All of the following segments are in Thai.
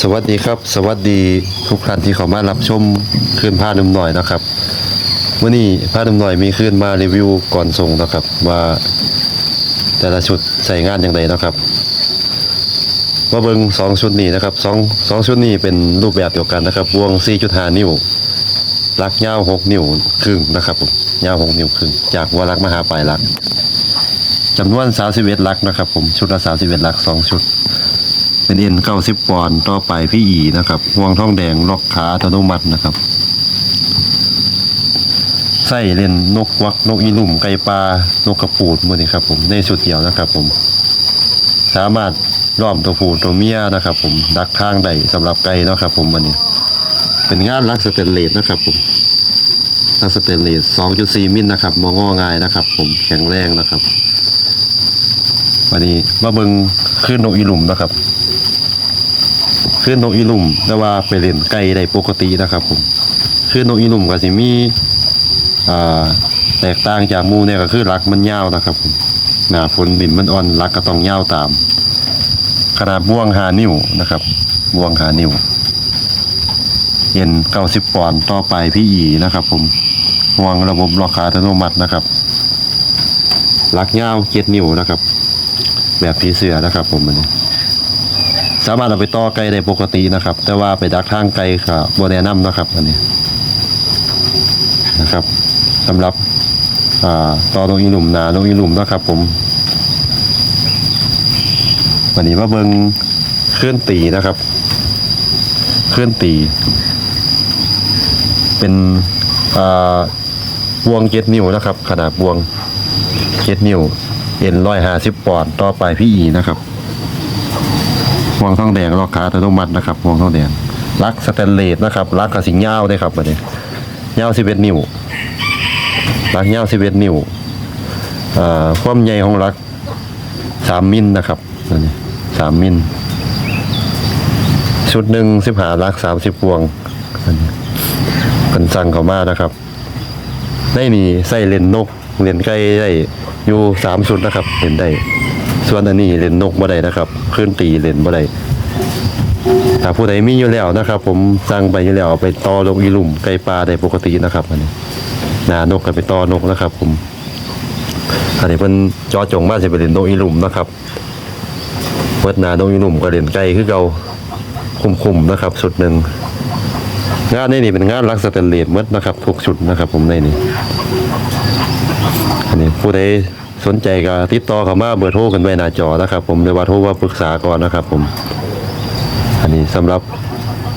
สวัสดีครับ สวัสดีทุกท่านที่เข้ามารับชมคลื่นผ้านุ่มหน่อยนะครับวันนี้ผ้านุ่มหน่อยมีคลื่นมารีวิวก่อนส่งนะครับ ว่าแต่ละชุดใส่งานอย่างไรนะครับมาเบิงสองชุดนี้นะครับสองสองชุดนี้เป็นรูปแบบเดียวกันนะครับวง4.5นิ้วลักยาว6นิ้วครึ่งนะครับผมยาว6นิ้วครึ่งจากหัวลักมหาปลายลักจำนวน31ลักนะครับ ผมชุดละ31ลักสองชุด เป็นเอ็นเก้าสิบปอนด์ต่อไปพี่อีนะครับห่วงทองแดงล็อกขาอัตโนมัตินะครับไส้เล่นนกวักนกอีหนุ่มไก่ปลานกกระปูดมือนี่ครับ ผมในสุดเดียวนะครับ ผม สามารถล้อมตัวผู้ตัวเมียนะครับ ผมดักทางได้สำหรับไก่นะครับ ผมวันนี้ เป็นงานลักสเตนเลสนะครับ ผมลักสเตนเลส2.4มิลนะครับมองง่ายนะครับ ผมแข็งแรงนะครับ วันนี้มาเบิงขึ้นนกอีลุ่มนะครับ ขึ้นนกอีลุ่มแต่ว่าไปเล่นไก่ได้ปกตินะครับผมขึ้นนกอีลุ่มก็สิมีอ่าแตกต่างจากมูเนี่ยก็คือรักมันยาวนะครับผมหน้าฝนดินมันอ่อนรักก็ต้องยาวตาม ขนาดบ่วงหานิ้วนะครับบ่วงหานิ้วเย็นเก้าสิบปอนด์ต่อไปพี่อีนะครับ ผมห่วงระบบล็อกขาอัตโนมัตินะครับลักยาวเจ็ดนิ้วนะครับ แบบผีเสือนะครับ ผมอันนี้ สามารถเอาไปต่อไกลได้ปกตินะครับ แต่ว่าไปดักทางไกลครับบแนะนำนะครับอันนี้นะครับสำหรับอ่าต่อตรงอีหลุมหนาตรงอีหลุมนะครับ ผมวันนี้มาเบิงเคลื่อนตีนะครับ เคลื่อนตี เป็นอ่าบวงเจ็ดนิ้วนะครับ ขนาดบวงเจ็ดนิ้วเอ็นร้อยห้าสิบปอนด์ต่อไปพี่อีนะครับ ห่วงทองแดงลอกขาอัตโนมัตินะครับห่วงทองแดงลักสแตนเลสนะครับลักกับสิงยาวได้ครับบัดนี้ยาว11นิ้วลักยาว11นิ้วความใหญ่ของลัก3มิลนะครับอันนี้3มิลชุดหนึ่งสิบหาลัก30พวงอันนี้เป็นสั่งเขามานะครับ ได้นี่ใส่เลนนกเลนไก่ได้อยู่สามชุดนะครับเห็นได้ ส่วนอันนี้เล่นนกบ่ได้นะครับขึ้นตีเล่นบ่ได้ถ้าผู้ใดมีอยู่แล้วนะครับ ผมสั่งไปอยู่แล้วไปต่อลงอีลุ่มไก่ปลาได้ปกตินะครับอันนี้หนานกก็ไปต่อนกนะครับ ผมอันนี้เพิ่นจอจงมาสิไปเล่นนกอีลุ่มนะครับเปิดนานกอีลุมก็เล่นไก่คือเก่าคุมๆนะครับสุดหนึ่งงานนี้นี่เป็นงานลักสเตนเลสมดนะครับทุกชุดนะครับ ผมในนี้อันนี้ผู้ใด สนใจก็ติดต่อเข้ามาเบอร์โทรกันไว้หน้าจอนะครับ ผมหรือว่าโทรมาปรึกษาก่อนนะครับ ผม อันนี้สำหรับ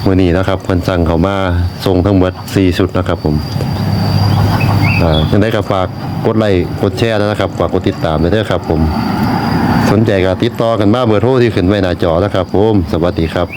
มื้อนี้นะครับเพิ่นสั่งเข้ามาส่งทั้งหมด4ชุดนะครับ ผมอ่ายังไงก็ฝากกดไลค์กดแชร์นะครับฝากกดติดตามด้วยครับ ผม สนใจก็ติดต่อกันมาเบอร์โทรที่ขึ้นไว้หน้าจอนะครับ ผม สวัสดีครับ